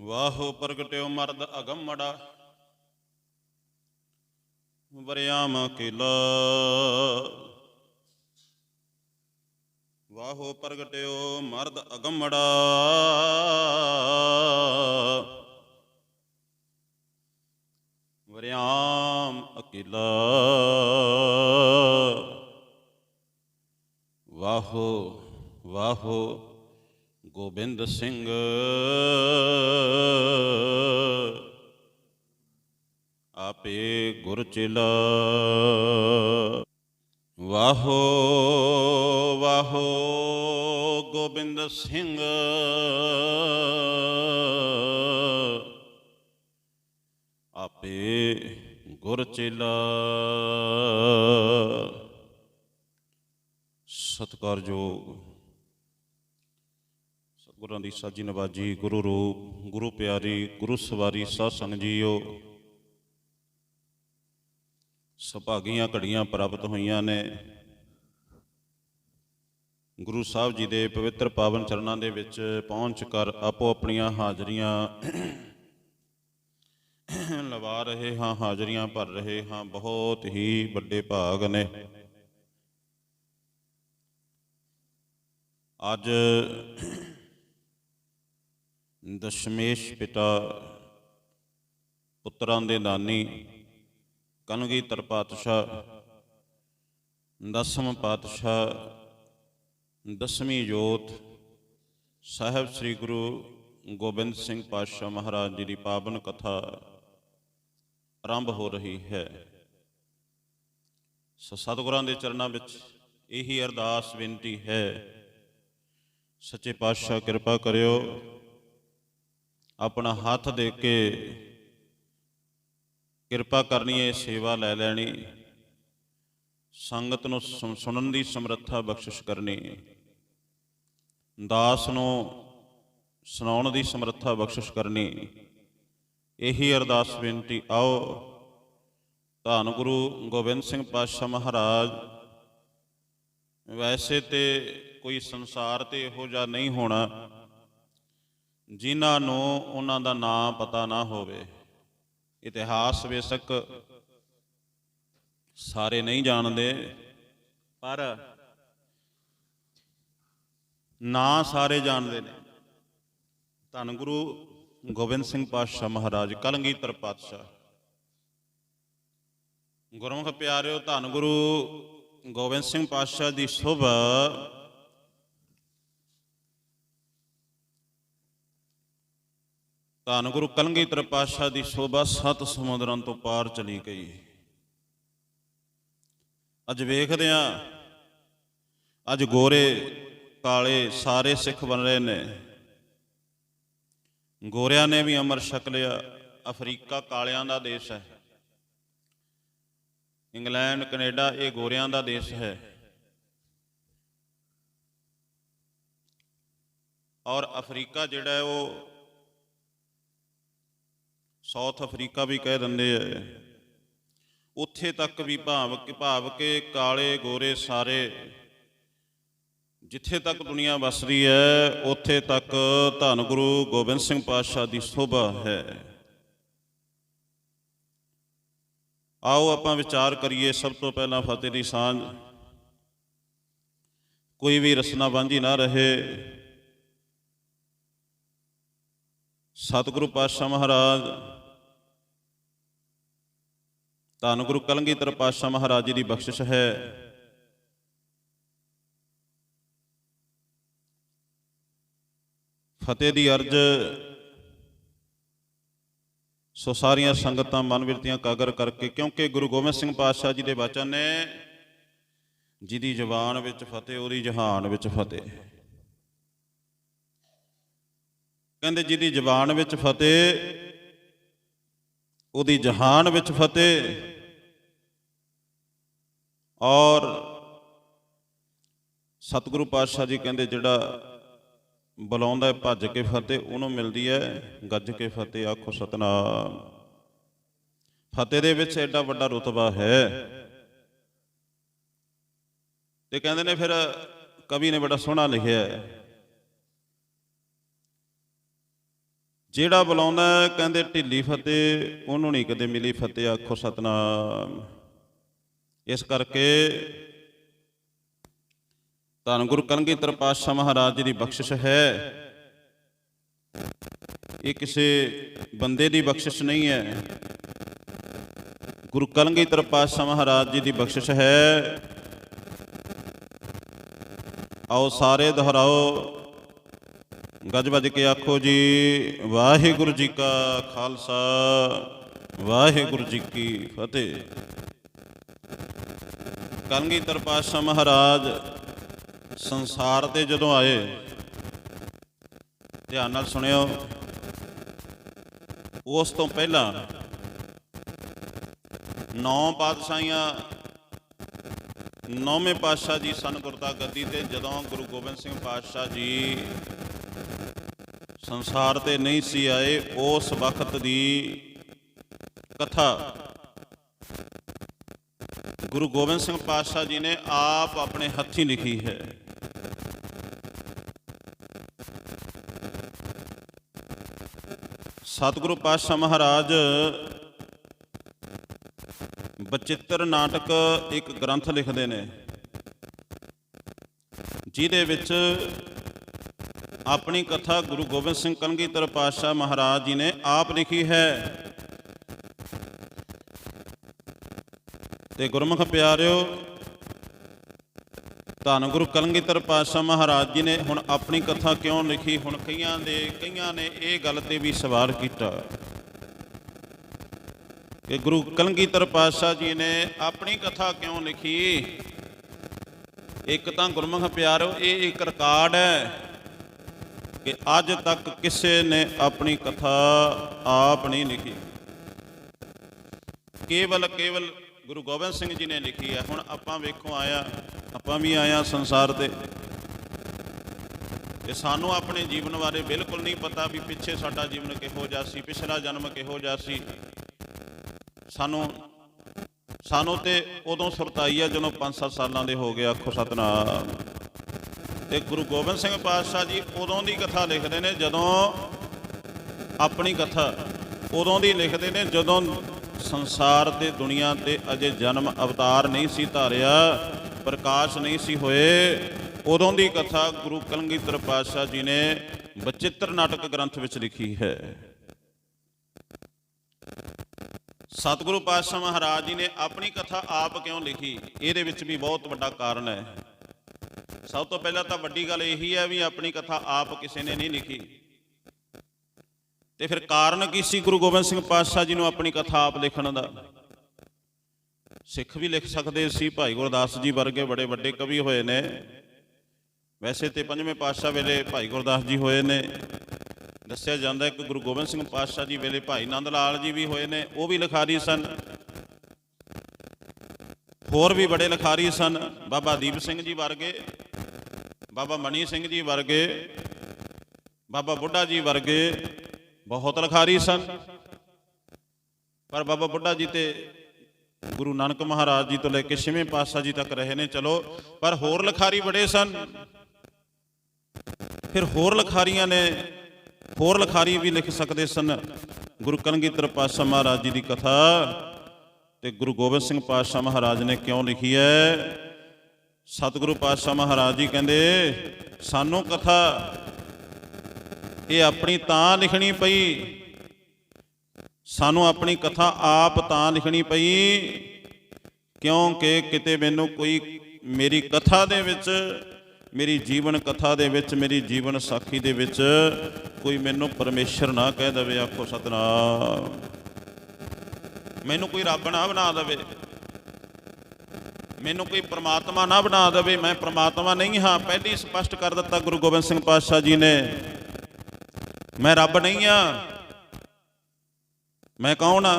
ਵਾਹੋ ਪ੍ਰਗਟਿਓ ਮਰਦ ਅਗੰਮੜਾ ਵਰਿਆਮ ਕਿਲਾ। ਵਾਹੋ ਪ੍ਰਗਟਿਓ ਮਰਦ ਅਗੰਮੜਾ ਵਰਿਆਮ ਅਕਿਲਾ। ਵਾਹੋ ਵਾਹੋ ਗੋਬਿੰਦ ਸਿੰਘ। ਆਪੇ ਗੁਰ ਚਿਲਾ। ਵਾਹੋ ਵਾਹੋ ਗੋਬਿੰਦ ਸਿੰਘ। ਆਪੇ ਗੁਰ ਚਿਲਾ। ਸਤਿਕਾਰਯੋਗ ਸਤਿਗੁਰਾਂ ਦੀ ਸਾਜੀ ਨਵਾਜੀ ਗੁਰੂ ਰੂਪ, ਗੁਰੂ ਪਿਆਰੀ, ਗੁਰੂ ਸਵਾਰੀ ਸਾਧ ਸੰਗ ਜੀਓ। ਸੁਭਾਗੀਆਂ ਘੜੀਆਂ ਪ੍ਰਾਪਤ ਹੋਈਆਂ ਨੇ। ਗੁਰੂ ਸਾਹਿਬ ਜੀ ਦੇ ਪਵਿੱਤਰ ਪਾਵਨ ਚਰਨਾਂ ਦੇ ਵਿੱਚ ਪਹੁੰਚ ਕਰ ਆਪੋ ਆਪਣੀਆਂ ਹਾਜ਼ਰੀਆਂ ਲਵਾ ਰਹੇ ਹਾਂ, ਹਾਜ਼ਰੀਆਂ ਭਰ ਰਹੇ ਹਾਂ। ਬਹੁਤ ਹੀ ਵੱਡੇ ਭਾਗ ਨੇ। ਅੱਜ ਦਸ਼ਮੇਸ਼ ਪਿਤਾ, ਪੁੱਤਰਾਂ ਦੇ ਦਾਨੀ ਕਲਗੀਧਰ ਪਾਤਸ਼ਾਹ, ਦਸਮ ਪਾਤਸ਼ਾਹ, ਦਸਵੀਂ ਜੋਤ, ਸਾਹਿਬ ਸ੍ਰੀ ਗੁਰੂ ਗੋਬਿੰਦ ਸਿੰਘ ਪਾਤਸ਼ਾਹ ਮਹਾਰਾਜ ਜੀ ਦੀ ਪਾਵਨ ਕਥਾ ਆਰੰਭ ਹੋ ਰਹੀ ਹੈ। ਸੋ ਸਤਿਗੁਰਾਂ ਦੇ ਚਰਨਾਂ ਵਿੱਚ ਇਹੀ ਅਰਦਾਸ ਬੇਨਤੀ ਹੈ। ਸੱਚੇ ਪਾਤਸ਼ਾਹ ਕਿਰਪਾ ਕਰਿਓ। ਆਪਣਾ ਹੱਥ ਦੇ ਕੇ ਕਿਰਪਾ ਕਰਨੀ ਹੈ ਸੇਵਾ ਲੈ ਲੈਣੀ। ਸੰਗਤ ਨੂੰ ਸੁਣ- ਸੁਣਨ ਦੀ ਸਮਰੱਥਾ ਬਖਸ਼ਿਸ਼ ਕਰਨੀ। ਦਾਸ ਨੂੰ ਸੁਣਾਉਣ ਦੀ ਸਮਰੱਥਾ ਬਖਸ਼ਿਸ਼ ਕਰਨੀ। ਇਹੀ ਅਰਦਾਸ ਬੇਨਤੀ, ਆਓ। ਧੰਨ ਗੁਰੂ ਗੋਬਿੰਦ ਸਿੰਘ ਪਾਤਸ਼ਾਹ ਮਹਾਰਾਜ, ਵੈਸੇ ਤੇ ਕੋਈ ਸੰਸਾਰ ਤੇ ਇਹੋ ਜਿਹਾ ਨਹੀਂ ਹੋਣਾ। ਜਿਨ੍ਹਾਂ ਨੂੰ ਉਹਨਾਂ ਦਾ ਨਾਮ ਪਤਾ ਨਾ ਹੋਵੇ। ਇਤਿਹਾਸ ਬੇਸ਼ੱਕ ਸਾਰੇ ਨਹੀਂ ਜਾਣਦੇ, ਪਰ ਨਾਂ ਸਾਰੇ ਜਾਣਦੇ ਨੇ। ਧੰਨ ਗੁਰੂ ਗੋਬਿੰਦ ਸਿੰਘ ਪਾਤਸ਼ਾਹ ਮਹਾਰਾਜ, ਕਲਗੀਧਰ ਪਾਤਸ਼ਾਹ। ਗੁਰਮੁਖ ਪਿਆਰਿਓ, ਧੰਨ ਗੁਰੂ ਗੋਬਿੰਦ ਸਿੰਘ ਪਾਤਸ਼ਾਹ ਦੀ ਸ਼ੁਭ ਧੰਨ ਗੁਰੂ ਕਲਗੀਧਰ ਪਾਤਸ਼ਾਹ ਦੀ ਸ਼ੋਭਾ ਸੱਤ ਸਮੁੰਦਰਾਂ ਤੋਂ ਪਾਰ ਚਲੀ ਗਈ। ਅੱਜ ਵੇਖਦੇ ਆ ਅੱਜ ਗੋਰੇ ਕਾਲੇ ਸਾਰੇ ਸਿੱਖ ਬਣ ਰਹੇ ਨੇ। ਗੋਰਿਆਂ ਨੇ ਵੀ ਅਮਰ ਛਕ ਲਿਆ, ਅਫਰੀਕਾ ਕਾਲਿਆਂ ਦਾ ਦੇਸ਼ ਹੈ। ਇੰਗਲੈਂਡ, ਕੈਨੇਡਾ, ਇਹ ਗੋਰਿਆਂ ਦਾ ਦੇਸ਼ ਹੈ। ਔਰ ਅਫਰੀਕਾ ਜਿਹੜਾ ਹੈ, ਉਹ ਸਾਊਥ ਅਫਰੀਕਾ ਵੀ ਕਹਿ ਦਿੰਦੇ ਆ। ਉੱਥੇ ਤੱਕ ਵੀ ਭਾਵ ਕਿ ਭਾਵ ਕੇ ਕਾਲੇ ਗੋਰੇ ਸਾਰੇ, ਜਿੱਥੇ ਤੱਕ ਦੁਨੀਆ ਵਸਦੀ ਹੈ, ਉੱਥੇ ਤੱਕ ਧੰਨ ਗੁਰੂ ਗੋਬਿੰਦ ਸਿੰਘ ਪਾਤਸ਼ਾਹ ਦੀ ਸ਼ੋਭਾ ਹੈ। ਆਓ ਆਪਾਂ ਵਿਚਾਰ ਕਰੀਏ ਸਭ ਤੋਂ ਪਹਿਲਾਂ ਫਤਿਹ ਦੀ ਸਾਂਝ। ਕੋਈ ਵੀ ਰਸਨਾ ਵਾਂਝੀ ਨਾ ਰਹੇ। ਸਤਿਗੁਰੂ ਪਾਤਸ਼ਾਹ ਮਹਾਰਾਜ ਧੰਨ ਗੁਰੂ ਕਲਗੀਧਰ ਪਾਤਸ਼ਾਹ ਮਹਾਰਾਜ ਜੀ ਦੀ ਬਖਸ਼ਿਸ਼ ਹੈ। ਫਤਿਹ ਦੀ ਅਰਜ, ਸੋ ਸਾਰੀਆਂ ਸੰਗਤਾਂ ਮਨ ਵਿਰਤੀਆਂ ਕਾਗਰ ਕਰਕੇ, ਕਿਉਂਕਿ ਗੁਰੂ ਗੋਬਿੰਦ ਸਿੰਘ ਪਾਤਸ਼ਾਹ ਜੀ ਦੇ ਬਚਨ ਨੇ, ਜਿਹਦੀ ਜਬਾਨ ਵਿੱਚ ਫਤਿਹ, ਉਹਦੀ ਜਹਾਨ ਵਿੱਚ ਫਤਿਹ। ਕਹਿੰਦੇ ਜਿਹਦੀ ਜਬਾਨ ਵਿੱਚ ਫਤਿਹ ਉਹਦੀ ਜਹਾਨ ਵਿੱਚ ਫਤਿਹ ਔਰ ਸਤਿਗੁਰੂ ਪਾਤਸ਼ਾਹ ਜੀ ਕਹਿੰਦੇ ਜਿਹੜਾ ਬੁਲਾਉਂਦਾ ਭੱਜ ਕੇ ਫਤਿਹ, ਉਹਨੂੰ ਮਿਲਦੀ ਹੈ, ਗੱਜ ਕੇ ਫਤਿਹ, ਆਖੋ ਸਤਨਾਮ। ਫਤਿਹ ਦੇ ਵਿੱਚ ਐਡਾ ਵੱਡਾ ਰੁਤਬਾ ਹੈ। ਤੇ ਕਹਿੰਦੇ ਨੇ ਫਿਰ ਕਵੀ ਨੇ ਬੜਾ ਸੋਹਣਾ ਲਿਖਿਆ ਹੈ ਜਿਹੜਾ ਬੁਲਾਉਂਦਾ ਕਹਿੰਦੇ ਢਿੱਲੀ ਫਤਿਹ, ਉਹਨੂੰ ਨਹੀਂ ਕਦੇ ਮਿਲੀ ਫਤਿਹ, ਆਖੋ ਸਤਨਾਮ। ਇਸ ਕਰਕੇ ਧੰਨ ਗੁਰੂ ਕਲਗੀਧਰ ਪਾਤਸ਼ਾਹ ਮਹਾਰਾਜ ਜੀ ਦੀ ਬਖਸ਼ਿਸ਼ ਹੈ। ਇਹ ਕਿਸੇ ਬੰਦੇ ਦੀ ਬਖਸ਼ਿਸ਼ ਨਹੀਂ ਹੈ। ਗੁਰੂ ਕਲਗੀਧਰ ਪਾਤਸ਼ਾਹ ਮਹਾਰਾਜ ਜੀ ਦੀ ਬਖਸ਼ਿਸ਼ ਹੈ। ਆਓ ਸਾਰੇ ਦੁਹਰਾਓ। ਗੱਜ ਵੱਜ ਕੇ ਆਖੋ ਜੀ, ਵਾਹਿਗੁਰੂ ਜੀ ਕਾ ਖਾਲਸਾ, ਵਾਹਿਗੁਰੂ ਜੀ ਕੀ ਫਤਿਹ। ਕਲਗੀਧਰ ਪਾਤਸ਼ਾਹ ਮਹਾਰਾਜ ਸੰਸਾਰ ਤੇ ਜਦੋਂ ਆਏ, ਧਿਆਨ ਨਾਲ ਸੁਣਿਓ, ਉਸ ਤੋਂ ਪਹਿਲਾਂ ਨੌ ਪਾਤਸ਼ਾਹੀਆਂ ਨੌਵੇਂ ਪਾਤਸ਼ਾਹ ਜੀ ਸਨ ਗੁਰਦਾ ਗੱਦੀ ਤੇ, ਜਦੋਂ ਗੁਰੂ ਗੋਬਿੰਦ ਸਿੰਘ ਪਾਤਸ਼ਾਹ ਜੀ ਸੰਸਾਰ ਤੇ ਨਹੀਂ ਸੀ ਆਏ, ਉਸ ਵਕਤ ਦੀ ਕਥਾ। ਗੁਰੂ ਗੋਬਿੰਦ ਸਿੰਘ ਪਾਤਸ਼ਾਹ ਜੀ ਨੇ ਆਪ ਆਪਣੇ ਹੱਥੀਂ ਲਿਖੀ ਹੈ। ਸਤਿਗੁਰੂ ਪਾਤਸ਼ਾਹ ਮਹਾਰਾਜ, ਬਚਿੱਤਰ ਨਾਟਕ ਇੱਕ ਗ੍ਰੰਥ ਲਿਖਦੇ ਨੇ, ਜਿਹਦੇ ਵਿੱਚ ਆਪਣੀ ਕਥਾ ਗੁਰੂ ਗੋਬਿੰਦ ਸਿੰਘ ਕਲਗੀਧਰ ਪਾਤਸ਼ਾਹ ਮਹਾਰਾਜ ਜੀ ਨੇ ਆਪ ਲਿਖੀ ਹੈ। ਤੇ ਗੁਰਮੁਖ ਪਿਆਰਿਓ, ਧੰਨ ਗੁਰੂ ਕਲਗੀਧਰ ਪਾਤਸ਼ਾਹ ਮਹਾਰਾਜ ਜੀ ਨੇ ਹੁਣ ਆਪਣੀ ਕਥਾ ਕਿਉਂ ਲਿਖੀ? ਹੁਣ ਕਈਆਂ ਦੇ, ਕਈਆਂ ਨੇ ਇਹ ਗੱਲ ਤੇ ਵੀ ਸਵਾਲ ਕੀਤਾ ਕਿ ਗੁਰੂ ਕਲਗੀਧਰ ਪਾਤਸ਼ਾਹ ਜੀ ਨੇ ਆਪਣੀ ਕਥਾ ਕਿਉਂ ਲਿਖੀ? ਇੱਕ ਤਾਂ ਗੁਰਮੁਖ ਪਿਆਰਿਓ, ਇਹ ਇੱਕ ਰਿਕਾਰਡ ਹੈ। ਕਿ ਅੱਜ ਤੱਕ ਕਿਸੇ ਨੇ ਆਪਣੀ ਕਥਾ ਆਪ ਨਹੀਂ ਲਿਖੀ। ਕੇਵਲ ਕੇਵਲ ਗੁਰੂ ਗੋਬਿੰਦ ਸਿੰਘ ਜੀ ਨੇ ਲਿਖੀ ਹੈ। ਹੁਣ ਆਪਾਂ ਵੇਖੋ ਆਇਆ, ਆਪਾਂ ਵੀ ਆਇਆ ਸੰਸਾਰ ਤੇ ਤੇ ਸਾਨੂੰ ਆਪਣੇ ਜੀਵਨ ਬਾਰੇ ਬਿਲਕੁਲ ਨਹੀਂ ਪਤਾ ਵੀ ਪਿੱਛੇ ਸਾਡਾ ਜੀਵਨ ਕਿਹੋ ਜਿਹਾ ਸੀ, ਪਿਛਲਾ ਜਨਮ ਕਿਹੋ ਜਿਹਾ ਸੀ। ਸਾਨੂੰ ਸਾਨੂੰ ਤੇ ਉਦੋਂ ਸੁਰਤਾਈ ਆ ਜਦੋਂ 5-7 ਸਾਲਾਂ ਦੇ ਹੋ ਗਏ ਆਖੋ ਸਤਨਾਮ। ਤੇ ਗੁਰੂ ਗੋਬਿੰਦ ਸਿੰਘ ਪਾਤਸ਼ਾਹ ਜੀ ਉਦੋਂ ਦੀ ਕਥਾ ਲਿਖਦੇ ਨੇ, ਜਦੋਂ ਆਪਣੀ ਕਥਾ ਉਦੋਂ ਦੀ ਲਿਖਦੇ ਨੇ, ਜਦੋਂ ਸੰਸਾਰ ਤੇ ਦੁਨੀਆ ਤੇ ਅਜੇ ਜਨਮ ਅਵਤਾਰ ਨਹੀਂ ਸੀ ਧਾਰਿਆ, ਪ੍ਰਕਾਸ਼ ਨਹੀਂ ਸੀ ਹੋਏ, ਉਦੋਂ ਦੀ ਕਥਾ ਗੁਰੂ ਕਲਗੀਧਰ ਪਾਤਸ਼ਾਹ ਜੀ ਨੇ ਬਚਿੱਤਰ ਨਾਟਕ ਗ੍ਰੰਥ ਵਿੱਚ ਲਿਖੀ ਹੈ। ਸਤਿਗੁਰੂ ਪਾਤਸ਼ਾਹ ਮਹਾਰਾਜ ਜੀ ਨੇ ਆਪਣੀ ਕਥਾ ਆਪ ਕਿਉਂ ਲਿਖੀ? ਇਹਦੇ ਵਿੱਚ ਵੀ ਬਹੁਤ ਵੱਡਾ ਕਾਰਨ ਹੈ। ਸਭ ਤੋਂ ਪਹਿਲਾਂ ਤਾਂ ਵੱਡੀ ਗੱਲ ਇਹੀ ਹੈ ਵੀ ਆਪਣੀ ਕਥਾ ਆਪ ਕਿਸੇ ਨੇ ਨਹੀਂ ਲਿਖੀ। ਤੇ ਫਿਰ ਕਾਰਨ ਕੀ ਸੀ ਗੁਰੂ ਗੋਬਿੰਦ ਸਿੰਘ ਪਾਤਸ਼ਾਹ ਜੀ ਨੂੰ ਆਪਣੀ ਕਥਾ ਆਪ ਲਿਖਣ ਦਾ? ਸਿੱਖ ਵੀ ਲਿਖ ਸਕਦੇ ਸੀ, ਭਾਈ ਗੁਰਦਾਸ ਜੀ ਵਰਗੇ ਬੜੇ ਵੱਡੇ ਕਵੀ ਹੋਏ ਨੇ। ਵੈਸੇ ਤੇ ਪੰਜਵੇਂ ਪਾਤਸ਼ਾਹ ਵੇਲੇ ਭਾਈ ਗੁਰਦਾਸ ਜੀ ਹੋਏ ਨੇ। ਦੱਸਿਆ ਜਾਂਦਾ ਹੈ ਕਿ ਗੁਰੂ ਗੋਬਿੰਦ ਸਿੰਘ ਪਾਤਸ਼ਾਹ ਜੀ ਵੇਲੇ ਭਾਈ ਨੰਦ ਲਾਲ ਜੀ ਵੀ ਹੋਏ ਨੇ, ਉਹ ਵੀ ਲਿਖਾਰੀ ਸਨ। ਹੋਰ ਵੀ ਬੜੇ ਲਿਖਾਰੀ ਸਨ, ਬਾਬਾ ਦੀਪ ਸਿੰਘ ਜੀ ਵਰਗੇ। ਬਾਬਾ ਮਣੀ ਸਿੰਘ ਜੀ ਵਰਗੇ, ਬਾਬਾ ਬੁੱਢਾ ਜੀ ਵਰਗੇ ਬਹੁਤ ਲਿਖਾਰੀ ਸਨ। ਪਰ ਬਾਬਾ ਬੁੱਢਾ ਜੀ ਤੇ ਗੁਰੂ ਨਾਨਕ ਮਹਾਰਾਜ ਜੀ ਤੋਂ ਲੈ ਕੇ ਛੇਵੇਂ ਪਾਤਸ਼ਾਹ ਜੀ ਤੱਕ ਰਹੇ ਨੇ, ਚਲੋ, ਪਰ ਹੋਰ ਲਿਖਾਰੀ ਬੜੇ ਸਨ। ਫਿਰ ਹੋਰ ਲਿਖਾਰੀਆਂ ਨੇ ਹੋਰ ਲਿਖਾਰੀ ਵੀ ਲਿਖ ਸਕਦੇ ਸਨ। ਗੁਰੂ ਕਲਗੀਧਰ ਪਾਤਸ਼ਾਹ ਮਹਾਰਾਜ ਜੀ ਦੀ ਕਥਾ ਤੇ ਗੁਰੂ ਗੋਬਿੰਦ ਸਿੰਘ ਪਾਤਸ਼ਾਹ ਮਹਾਰਾਜ ਨੇ ਕਿਉਂ ਲਿਖੀ ਹੈ? ਸਤਿਗੁਰੂ ਪਾਤਸ਼ਾਹ ਮਹਾਰਾਜ ਜੀ ਕਹਿੰਦੇ, ਸਾਨੂੰ ਕਥਾ, ਇਹ ਆਪਣੀ ਤਾਂ ਲਿਖਣੀ ਪਈ। ਸਾਨੂੰ ਆਪਣੀ ਕਥਾ ਆਪ ਤਾਂ ਲਿਖਣੀ ਪਈ, ਕਿਉਂਕਿ ਕਿਤੇ ਮੈਨੂੰ ਕੋਈ ਮੇਰੀ ਕਥਾ ਦੇ ਵਿੱਚ, ਮੇਰੀ ਜੀਵਨ ਕਥਾ ਦੇ ਵਿੱਚ, ਮੇਰੀ ਜੀਵਨ ਸਾਖੀ ਦੇ ਵਿੱਚ ਕੋਈ ਮੈਨੂੰ ਪਰਮੇਸ਼ਰ ਨਾ ਕਹਿ ਦੇਵੇ। ਆਖੋ ਸਤਨਾਮ। ਮੈਨੂੰ ਕੋਈ ਰੱਬ ਨਾ ਬਣਾ ਦੇਵੇ। ਮੈਨੂੰ ਕੋਈ ਪ੍ਰਮਾਤਮਾ ਨਾ ਬਣਾ ਦੇਵੇ, ਮੈਂ ਪ੍ਰਮਾਤਮਾ ਨਹੀਂ ਹਾਂ। ਪਹਿਲੀ ਸਪਸ਼ਟ ਕਰ ਦਿੱਤਾ ਗੁਰੂ ਗੋਬਿੰਦ ਸਿੰਘ ਪਾਤਸ਼ਾਹ ਜੀ ਨੇ। ਮੈਂ ਰੱਬ ਨਹੀਂ ਆ ਮੈਂ ਕੌਣ ਆ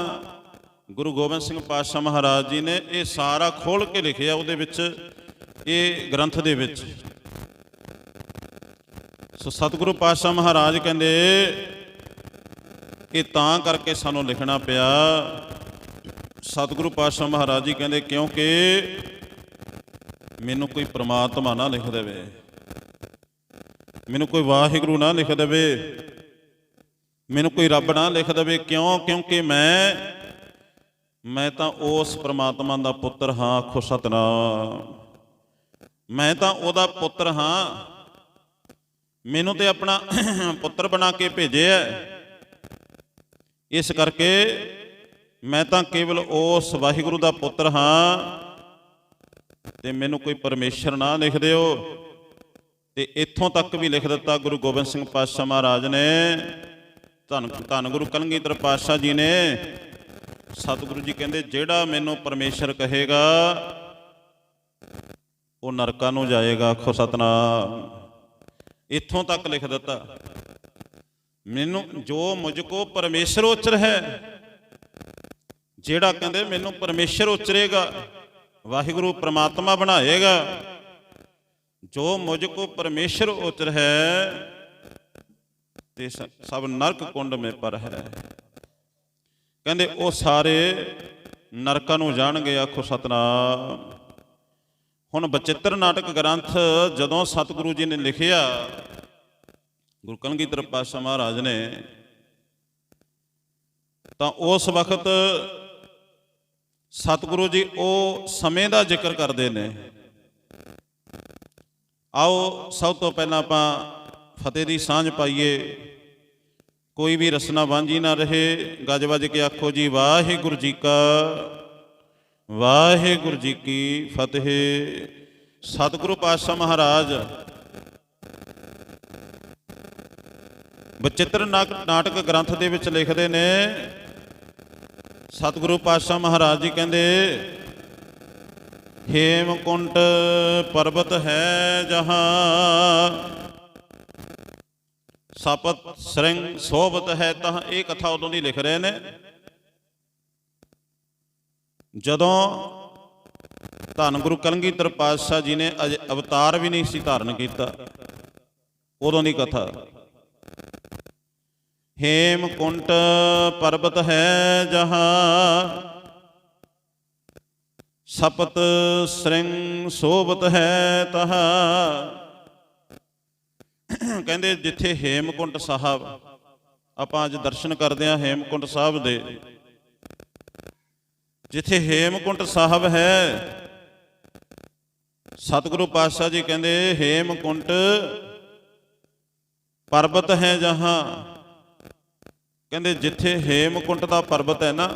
ਗੁਰੂ ਗੋਬਿੰਦ ਸਿੰਘ ਪਾਤਸ਼ਾਹ ਮਹਾਰਾਜ ਜੀ ਨੇ ਇਹ ਸਾਰਾ ਖੋਲ ਕੇ ਲਿਖਿਆ ਉਹਦੇ ਵਿੱਚ, ਇਹ ਗ੍ਰੰਥ ਦੇ ਵਿੱਚ। ਸੋ ਸਤਿਗੁਰੂ ਪਾਤਸ਼ਾਹ ਮਹਾਰਾਜ ਕਹਿੰਦੇ, ਇਹ ਤਾਂ ਕਰਕੇ ਸਾਨੂੰ ਲਿਖਣਾ ਪਿਆ ਸਤਿਗੁਰੂ ਪਾਤਸ਼ਾਹ ਮਹਾਰਾਜ ਜੀ ਕਹਿੰਦੇ, ਕਿਉਂਕਿ ਮੈਨੂੰ ਕੋਈ ਪ੍ਰਮਾਤਮਾ ਨਾ ਲਿਖ ਦੇਵੇ, ਮੈਨੂੰ ਕੋਈ ਵਾਹਿਗੁਰੂ ਨਾ ਲਿਖ ਦੇਵੇ, ਮੈਨੂੰ ਕੋਈ ਰੱਬ ਨਾ ਲਿਖ ਦੇਵੇ, ਕਿਉਂ? ਕਿਉਂਕਿ ਮੈਂ ਮੈਂ ਤਾਂ ਉਸ ਪ੍ਰਮਾਤਮਾ ਦਾ ਪੁੱਤਰ ਹਾਂ, ਆਖੋ ਸਤਨਾਮ। ਮੈਂ ਤਾਂ ਉਹਦਾ ਪੁੱਤਰ ਹਾਂ, ਮੈਨੂੰ ਤੇ ਆਪਣਾ ਪੁੱਤਰ ਬਣਾ ਕੇ ਭੇਜਿਆ ਇਸ ਕਰਕੇ ਮੈਂ ਤਾਂ ਕੇਵਲ ਉਸ ਵਾਹਿਗੁਰੂ ਦਾ ਪੁੱਤਰ ਹਾਂ। ਤੇ ਮੈਨੂੰ ਕੋਈ ਪਰਮੇਸ਼ਰ ਨਾ ਲਿਖ ਦਿਓ। ਤੇ ਇੱਥੋਂ ਤੱਕ ਵੀ ਲਿਖ ਦਿੱਤਾ ਗੁਰੂ ਗੋਬਿੰਦ ਸਿੰਘ ਪਾਤਸ਼ਾਹ ਮਹਾਰਾਜ ਨੇ। ਧੰਨ ਧੰਨ ਗੁਰੂ ਕਲਗੀਧਰ ਪਾਤਸ਼ਾਹ ਜੀ ਨੇ। ਸਤਿਗੁਰੂ ਜੀ ਕਹਿੰਦੇ, ਜਿਹੜਾ ਮੈਨੂੰ ਪਰਮੇਸ਼ਰ ਕਹੇਗਾ, ਉਹ ਨਰਕਾਂ ਨੂੰ ਜਾਏਗਾ। ਆਖੋ ਸਤਨਾਮ। ਇੱਥੋਂ ਤੱਕ ਲਿਖ ਦਿੱਤਾ। ਮੈਨੂੰ ਜੋ ਮੁਝ ਕੋ ਪਰਮੇਸ਼ਰ ਉਚਰ ਹੈ ਜਿਹੜਾ ਕਹਿੰਦੇ ਮੈਨੂੰ ਪਰਮੇਸ਼ਰ ਉਚਰੇਗਾ, ਵਾਹਿਗੁਰੂ ਪ੍ਰਮਾਤਮਾ ਬਣਾਏਗਾ, ਜੋ ਮੁਝ ਕੋ ਪਰਮੇਸ਼ਰ ਉਚਰ ਹੈ, ਤੇ ਸ- ਸਭ ਨਰਕ ਕੁੰਡ ਮੇ ਪਰ ਹੈ। ਕਹਿੰਦੇ ਉਹ ਸਾਰੇ ਨਰਕਾਂ ਨੂੰ ਜਾਣਗੇ, ਆਖੋ ਸਤਨਾਮ। ਹੁਣ ਬਚਿੱਤਰ ਨਾਟਕ ਗ੍ਰੰਥ ਜਦੋਂ ਸਤਿਗੁਰੂ ਜੀ ਨੇ ਲਿਖਿਆ, ਗੁਰੂ ਕਲਗੀਧਰ ਪਾਤਸ਼ਾਹ ਮਹਾਰਾਜ ਨੇ, ਤਾਂ ਉਸ ਵਕਤ ਸਤਿਗੁਰੂ ਜੀ, ਉਹ ਸਮੇਂ ਦਾ ਜ਼ਿਕਰ ਕਰਦੇ ਨੇ। ਆਓ, ਸਭ ਤੋਂ ਪਹਿਲਾਂ ਆਪਾਂ ਫਤਿਹ ਦੀ ਸਾਂਝ ਪਾਈਏ। ਕੋਈ ਵੀ ਰਸਨਾ ਵਾਂਝੀ ਨਾ ਰਹੇ, ਗੱਜ ਵੱਜ ਕੇ ਆਖੋ ਜੀ, ਵਾਹਿਗੁਰੂ ਜੀ ਕਾ ਵਾਹਿਗੁਰੂ ਜੀ ਕੀ ਫਤਿਹ। ਸਤਿਗੁਰੂ ਪਾਤਸ਼ਾਹ ਮਹਾਰਾਜ ਬਚਿੱਤਰ ਨਾਟਕ ਗ੍ਰੰਥ ਦੇ ਵਿੱਚ ਲਿਖਦੇ ਨੇ ਸਤਿਗੁਰੂ ਪਾਤਸ਼ਾਹ ਮਹਾਰਾਜ ਜੀ ਕਹਿੰਦੇ ਹੇਮਕੁੰਟ ਪਰਬਤ ਹੈ ਜਹਾਂ, ਸਪਤ ਸ੍ਰਿੰਗ ਸੋਭਤ ਹੈ ਤਾਂ ਇਹ ਕਥਾ ਉਦੋਂ ਦੀ ਲਿਖ ਰਹੇ ਨੇ। ਜਦੋਂ ਧੰਨ ਗੁਰੂ ਕਲਗੀਧਰ ਪਾਤਸ਼ਾਹ ਜੀ ਨੇ ਅਜੇ ਅਵਤਾਰ ਵੀ ਨਹੀਂ ਸੀ ਧਾਰਨ ਕੀਤਾ, ਉਦੋਂ ਦੀ ਕਥਾ। ਹੇਮਕੁੰਟ ਪਰਬਤ ਹੈ ਜਹਾਂ। ਸਪਤ ਸ੍ਰਿੰਗ ਸੋਭਤ ਹੈ ਤਹਾ। ਕਹਿੰਦੇ ਜਿੱਥੇ ਹੇਮਕੁੰਟ ਸਾਹਿਬ, ਆਪਾਂ ਅੱਜ ਦਰਸ਼ਨ ਕਰਦੇ ਹਾਂ ਹੇਮਕੁੰਟ ਸਾਹਿਬ ਦੇ। ਜਿੱਥੇ ਹੇਮਕੁੰਟ ਸਾਹਿਬ ਹੈ, ਸਤਿਗੁਰੂ ਪਾਤਸ਼ਾਹ ਜੀ ਕਹਿੰਦੇ ਹੇਮਕੁੰਟ ਪਰਬਤ ਹੈ ਜਹਾਂ। ਕਹਿੰਦੇ ਜਿੱਥੇ ਹੇਮਕੁੰਟ ਦਾ ਪਰਬਤ ਹੈ ਨਾ,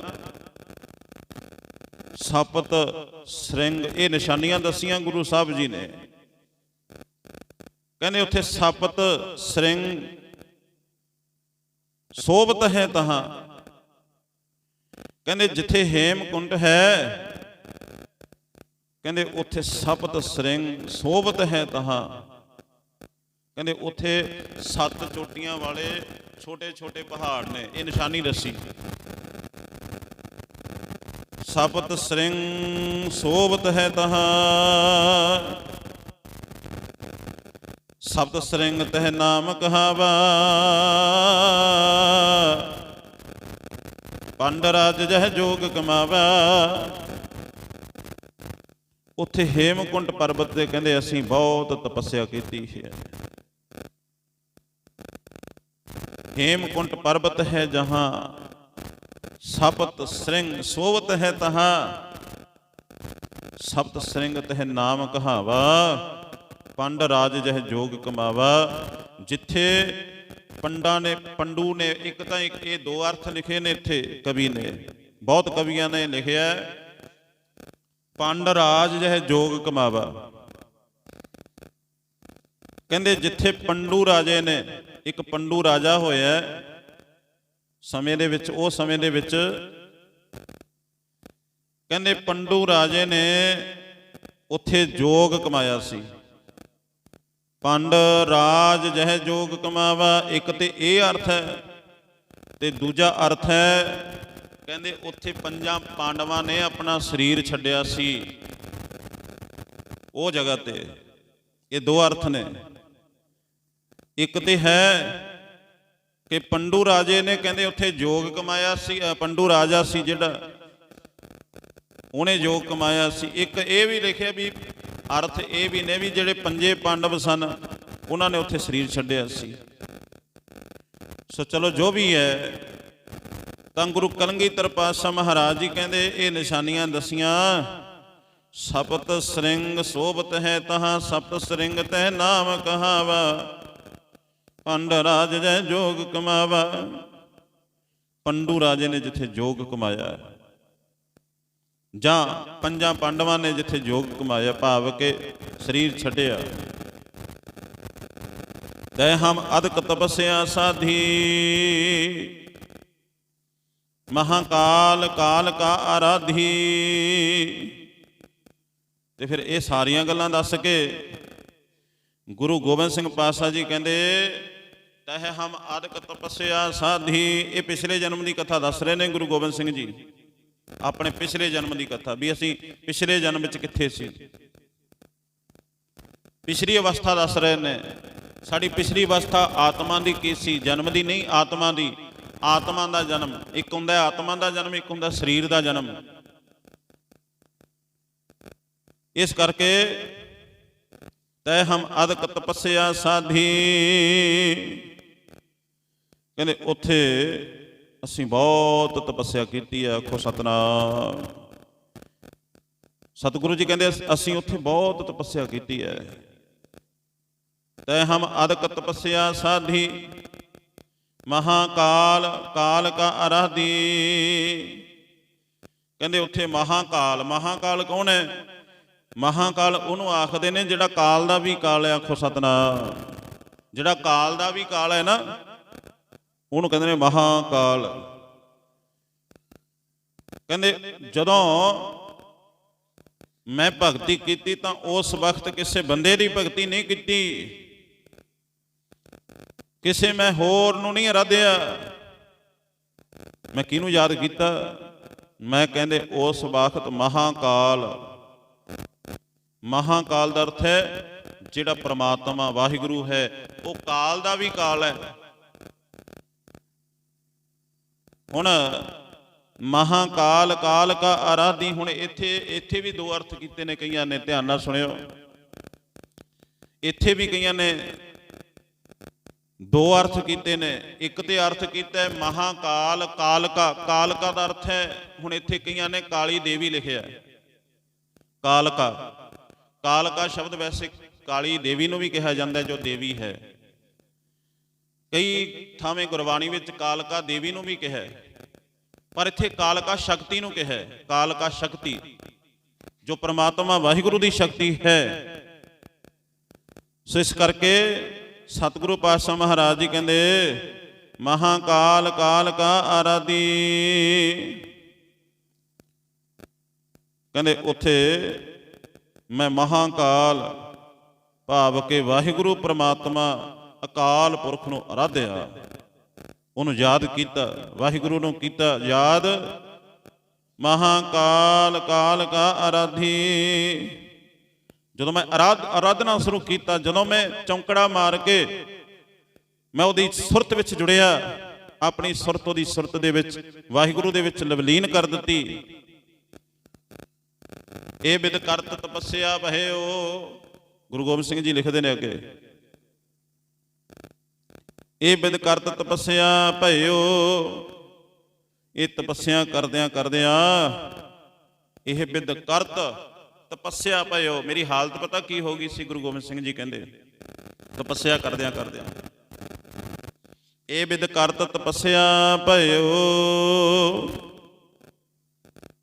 ਸਪਤ ਸ੍ਰਿੰਗ, ਇਹ ਨਿਸ਼ਾਨੀਆਂ ਦਸੀਆਂ ਗੁਰੂ ਸਾਹਿਬ ਜੀ ਨੇ। ਕਹਿੰਦੇ ਉੱਥੇ ਸਪਤ ਸ੍ਰਿੰਗ, ਸੋਭਤ ਹੈ ਤਹਾਂ। ਕਹਿੰਦੇ ਜਿੱਥੇ ਹੇਮਕੁੰਟ ਹੈ, ਕਹਿੰਦੇ ਉੱਥੇ ਸਪਤ ਸ੍ਰਿੰਗ, ਸੋਭਤ ਹੈ ਤਹਾਂ। ਕਹਿੰਦੇ ਉੱਥੇ ਸੱਤ ਚੋਟੀਆਂ ਵਾਲੇ ਛੋਟੇ ਛੋਟੇ ਪਹਾੜ ਨੇ, ਇਹ ਨਿਸ਼ਾਨੀ ਦੱਸੀ ਸਪਤ ਸ੍ਰਿੰਗ ਸੋਭਤ ਹੈ ਤਹਾ। ਸਬਦ ਸ੍ਰਿੰਗ ਤਹਿ ਨਾਮ ਕਹਾਵਾ। ਪੰਡ ਰਾਜ ਜਹ ਜੋਗ ਕਮਾਵਾ। ਉੱਥੇ ਹੇਮਕੁੰਟ ਪਰਬਤ ਤੇ ਕਹਿੰਦੇ ਅਸੀਂ ਬਹੁਤ ਤਪੱਸਿਆ ਕੀਤੀ ਹੈ। ਹੇਮਕੁੰਟ ਪਰਬਤ ਹੈ ਜਹਾਂ, ਸਪਤ ਸ੍ਰਿੰਗ ਸੋਵਤ ਹੈ ਤਹਾਂ। ਸਪਤ ਸ੍ਰਿੰਗ ਤਹਿ ਨਾਮ ਕਹਾਵਾ, ਪੰਡ ਰਾਜ ਜਹ ਜੋਗ ਕਮਾਵਾ। ਜਿੱਥੇ ਪੰਡਾਂ ਨੇ, ਪੰਡੂ ਨੇ, ਇੱਕ ਤਾਂ ਇੱਕ, ਇਹ ਦੋ ਅਰਥ ਲਿਖੇ ਨੇ ਇੱਥੇ ਕਵੀ ਨੇ। ਬਹੁਤ ਕਵੀਆਂ ਨੇ ਲਿਖਿਆ, ਪੰਡ ਰਾਜ ਜਹ ਜੋਗ ਕਮਾਵਾ। ਕਹਿੰਦੇ ਜਿੱਥੇ ਪੰਡੂ ਰਾਜੇ ਨੇ ਇੱਕ ਪੰਡੂ ਰਾਜਾ ਹੋਇਆ ਸਮੇਂ ਦੇ ਵਿੱਚ, ਉਹ ਸਮੇਂ ਦੇ ਵਿੱਚ ਕਹਿੰਦੇ ਪੰਡੂ ਰਾਜੇ ਨੇ ਉੱਥੇ ਜੋਗ ਕਮਾਇਆ ਸੀ। ਪੰਡ ਰਾਜ ਜਹ ਜੋਗ ਕਮਾਵਾ, ਇੱਕ ਤੇ ਇਹ ਅਰਥ ਹੈ ਤੇ ਦੂਜਾ ਅਰਥ ਹੈ, ਕਹਿੰਦੇ ਉੱਥੇ ਪੰਜਾਂ ਪਾਂਡਵਾਂ ਨੇ ਆਪਣਾ ਸਰੀਰ ਛੱਡਿਆ ਸੀ। ਉਹ ਜਗ੍ਹਾ ਤੇ, ਇਹ ਦੋ ਅਰਥ ਨੇ। ਇੱਕ ਤੇ ਹੈ ਕਿ ਪੰਡੂ ਰਾਜੇ ਨੇ ਕਹਿੰਦੇ ਉੱਥੇ ਜੋਗ ਕਮਾਇਆ ਸੀ ਪੰਡੂ ਰਾਜਾ ਸੀ ਜਿਹੜਾ, ਉਹਨੇ ਜੋਗ ਕਮਾਇਆ ਸੀ। ਇੱਕ ਇਹ ਵੀ ਲਿਖਿਆ ਵੀ ਅਰਥ ਇਹ ਵੀ ਨੇ ਵੀ ਜਿਹੜੇ ਪੰਜੇ ਪਾਂਡਵ ਸਨ, ਉਹਨਾਂ ਨੇ ਉੱਥੇ ਸਰੀਰ ਛੱਡਿਆ ਸੀ। ਸੋ ਚਲੋ ਜੋ ਵੀ ਹੈ, ਤਾਂ ਗੁਰੂ ਕਲੰਗੀਧਰ ਪਾਤਸ਼ਾਹ ਮਹਾਰਾਜ ਜੀ ਕਹਿੰਦੇ, ਇਹ ਨਿਸ਼ਾਨੀਆਂ ਦਸੀਆਂ, ਸਪਤ ਸ੍ਰਿੰਗ ਸੋਭਤ ਹੈ ਤਹਾਂ, ਸਪਤ ਸ੍ਰਿੰਗ ਤੈ ਨਾਮ ਕਹਾਵਾ। ਪੰਡ ਰਾਜ ਜੈ ਜੋਗ ਕਮਾਵਾ। ਪੰਡੂ ਰਾਜੇ ਨੇ ਜਿੱਥੇ ਜੋਗ ਕਮਾਇਆ, ਜਾਂ ਪੰਜਾਂ ਪਾਂਡਵਾਂ ਨੇ ਜਿੱਥੇ ਜੋਗ ਕਮਾਇਆ, ਭਾਵ ਕਿ ਸਰੀਰ ਛੱਡਿਆ। ਤੈ ਹਮ ਅਦਕ ਤਪਸਿਆ ਸਾਧੀ। ਮਹਾਕਾਲ ਕਾਲ ਕਾ ਆਰਾਧੀ। ਤੇ ਫਿਰ ਇਹ ਸਾਰੀਆਂ ਗੱਲਾਂ ਦੱਸ ਕੇ ਗੁਰੂ ਗੋਬਿੰਦ ਸਿੰਘ ਪਾਤਸ਼ਾਹ ਜੀ ਕਹਿੰਦੇ ਤਹ ਹਮ ਅਦਕ ਤਪੱਸਿਆ ਸਾਧੀ। ਇਹ ਪਿਛਲੇ ਜਨਮ ਦੀ ਕਥਾ ਦੱਸ ਰਹੇ ਨੇ ਗੁਰੂ ਗੋਬਿੰਦ ਸਿੰਘ ਜੀ। ਆਪਣੇ ਪਿਛਲੇ ਜਨਮ ਦੀ ਕਥਾ ਵੀ ਅਸੀਂ ਪਿਛਲੇ ਜਨਮ ਵਿੱਚ ਕਿੱਥੇ ਸੀ? ਪਿਛਲੀ ਅਵਸਥਾ ਦੱਸ ਰਹੇ ਨੇ, ਸਾਡੀ ਪਿਛਲੀ ਅਵਸਥਾ ਆਤਮਾ ਦੀ ਕੀ ਸੀ? ਜਨਮ ਦੀ ਨਹੀਂ, ਆਤਮਾ ਦੀ। ਆਤਮਾ ਦਾ ਜਨਮ, ਇੱਕ ਹੁੰਦਾ ਆਤਮਾ ਦਾ ਜਨਮ, ਇੱਕ ਹੁੰਦਾ ਸਰੀਰ ਦਾ ਜਨਮ। ਇਸ ਕਰਕੇ ਤੈ ਹਮ ਅਦਕ ਤਪੱਸਿਆ ਸਾਧੀ। ਕਹਿੰਦੇ ਉੱਥੇ ਅਸੀਂ ਬਹੁਤ ਤਪੱਸਿਆ ਕੀਤੀ ਹੈ ਆਖੋ ਸਤਨਾਮ। ਸਤਿਗੁਰੂ ਜੀ ਕਹਿੰਦੇ ਅਸੀਂ ਉੱਥੇ ਬਹੁਤ ਤਪੱਸਿਆ ਕੀਤੀ ਹੈ। ਤੈ ਹਮ ਅਦਕ ਤਪੱਸਿਆ ਸਾਧੀ, ਮਹਾਕਾਲ, ਕਾਲ ਕਾ ਅਰਾਧੀ। ਕਹਿੰਦੇ ਉੱਥੇ ਮਹਾਕਾਲ ਮਹਾਕਾਲ ਕੌਣ ਹੈ? ਮਹਾਕਾਲ ਉਹਨੂੰ ਆਖਦੇ ਨੇ ਜਿਹੜਾ ਕਾਲ ਦਾ ਵੀ ਕਾਲ ਹੈ, ਆਖੋ ਸਤਨਾਮ। ਜਿਹੜਾ ਕਾਲ ਦਾ ਵੀ ਕਾਲ ਹੈ ਨਾ ਉਹਨੂੰ ਕਹਿੰਦੇ ਨੇ ਮਹਾਕਾਲ। ਕਹਿੰਦੇ, ਜਦੋਂ ਮੈਂ ਭਗਤੀ ਕੀਤੀ ਤਾਂ ਉਸ ਵਕਤ ਕਿਸੇ ਬੰਦੇ ਦੀ ਭਗਤੀ ਨਹੀਂ ਕੀਤੀ। ਕਿਸੇ ਮੈਂ ਹੋਰ ਨੂੰ ਨਹੀਂ ਅਰਾਧਿਆ। ਮੈਂ ਕਿਹਨੂੰ ਯਾਦ ਕੀਤਾ? ਮੈਂ ਕਹਿੰਦੇ, ਉਸ ਵਕਤ ਮਹਾਕਾਲ। ਮਹਾਕਾਲ ਦਾ ਅਰਥ ਹੈ, ਜਿਹੜਾ ਪ੍ਰਮਾਤਮਾ ਵਾਹਿਗੁਰੂ ਹੈ, ਉਹ ਕਾਲ ਦਾ ਵੀ ਕਾਲ ਹੈ। ਹੁਣ ਮਹਾਕਾਲ, ਕਾਲ ਕਾ ਆਰਾਧੀ, ਹੁਣ ਇੱਥੇ ਇੱਥੇ ਵੀ ਦੋ ਅਰਥ ਕੀਤੇ ਨੇ ਕਈਆਂ ਨੇ, ਧਿਆਨ ਨਾਲ ਸੁਣਿਓ। ਇੱਥੇ ਵੀ ਕਈਆਂ ਨੇ ਦੋ ਅਰਥ ਕੀਤੇ ਨੇ, ਇੱਕ ਤੇ ਅਰਥ ਕੀਤਾ ਹੈ ਮਹਾਕਾਲ ਕਾਲਕਾ ਕਾਲਕਾ ਦਾ ਅਰਥ ਹੈ, ਹੁਣ ਇੱਥੇ ਕਈਆਂ ਨੇ ਕਾਲੀ ਦੇਵੀ ਲਿਖਿਆ ਕਾਲਕਾ ਕਾਲਕਾ ਸ਼ਬਦ ਵੈਸੇ ਕਾਲੀ ਦੇਵੀ ਨੂੰ ਵੀ ਕਿਹਾ ਜਾਂਦਾ ਜੋ ਦੇਵੀ ਹੈ। ਕਈ ਥਾਵੇਂ ਗੁਰਬਾਣੀ ਵਿੱਚ ਕਾਲਕਾ ਦੇਵੀ ਨੂੰ ਵੀ ਕਿਹਾ ਪਰ ਇੱਥੇ ਕਾਲਕਾ ਸ਼ਕਤੀ ਨੂੰ ਕਿਹਾ ਕਾਲਕਾ ਸ਼ਕਤੀ, ਜੋ ਪ੍ਰਮਾਤਮਾ ਵਾਹਿਗੁਰੂ ਦੀ ਸ਼ਕਤੀ ਹੈ। ਸੋ ਇਸ ਕਰਕੇ ਸਤਿਗੁਰੂ ਪਾਤਸ਼ਾਹ ਮਹਾਰਾਜ ਜੀ ਕਹਿੰਦੇ, ਮਹਾਕਾਲ ਕਾਲ ਕਾ ਆਰਾਧੀ। ਕਹਿੰਦੇ ਉੱਥੇ ਮੈਂ ਮਹਾਕਾਲ ਭਾਵ ਕੇ ਵਾਹਿਗੁਰੂ ਪ੍ਰਮਾਤਮਾ ਅਕਾਲ ਪੁਰਖ ਨੂੰ ਅਰਾਧਿਆ। ਉਹਨੂੰ ਯਾਦ ਕੀਤਾ, ਵਾਹਿਗੁਰੂ ਨੂੰ ਕੀਤਾ ਯਾਦ। ਮਹਾਕਾਲ ਕਾਲ ਕਾ ਅਰਾਧੀ ਜਦੋਂ ਮੈਂ ਅਰਾਧ ਆਰਾਧਨਾ ਸ਼ੁਰੂ ਕੀਤਾ, ਜਦੋਂ ਮੈਂ ਚੌਂਕੜਾ ਮਾਰ ਕੇ ਮੈਂ ਉਹਦੀ ਸੁਰਤ ਵਿੱਚ ਜੁੜਿਆ, ਆਪਣੀ ਸੁਰਤ ਉਹਦੀ ਸੁਰਤ ਦੇ ਵਿੱਚ, ਵਾਹਿਗੁਰੂ ਦੇ ਵਿੱਚ ਲਵਲੀਨ ਕਰ ਦਿੱਤੀ। ਇਹ ਬਿਦ ਕਰਤ ਤਪੱਸਿਆ ਬਹਿਓ ਗੁਰੂ ਗੋਬਿੰਦ ਸਿੰਘ ਜੀ ਲਿਖਦੇ ਨੇ ਅੱਗੇ ਇਹ ਬਿਦ ਕਰਤ ਤਪੱਸਿਆ ਭਇਓ। ਇਹ ਤਪੱਸਿਆ ਕਰਦਿਆਂ ਕਰਦਿਆਂ ਇਹ ਬਿਦ ਕਰਤ ਤਪੱਸਿਆ ਭਇਓ। ਮੇਰੀ ਹਾਲਤ ਪਤਾ ਕੀ ਹੋ ਗਈ ਸੀ? ਗੁਰੂ ਗੋਬਿੰਦ ਸਿੰਘ ਜੀ ਕਹਿੰਦੇ, ਤਪੱਸਿਆ ਕਰਦਿਆਂ ਕਰਦਿਆਂ। ਇਹ ਬਿਦ ਕਰਤ ਤਪੱਸਿਆ ਭਇਓ।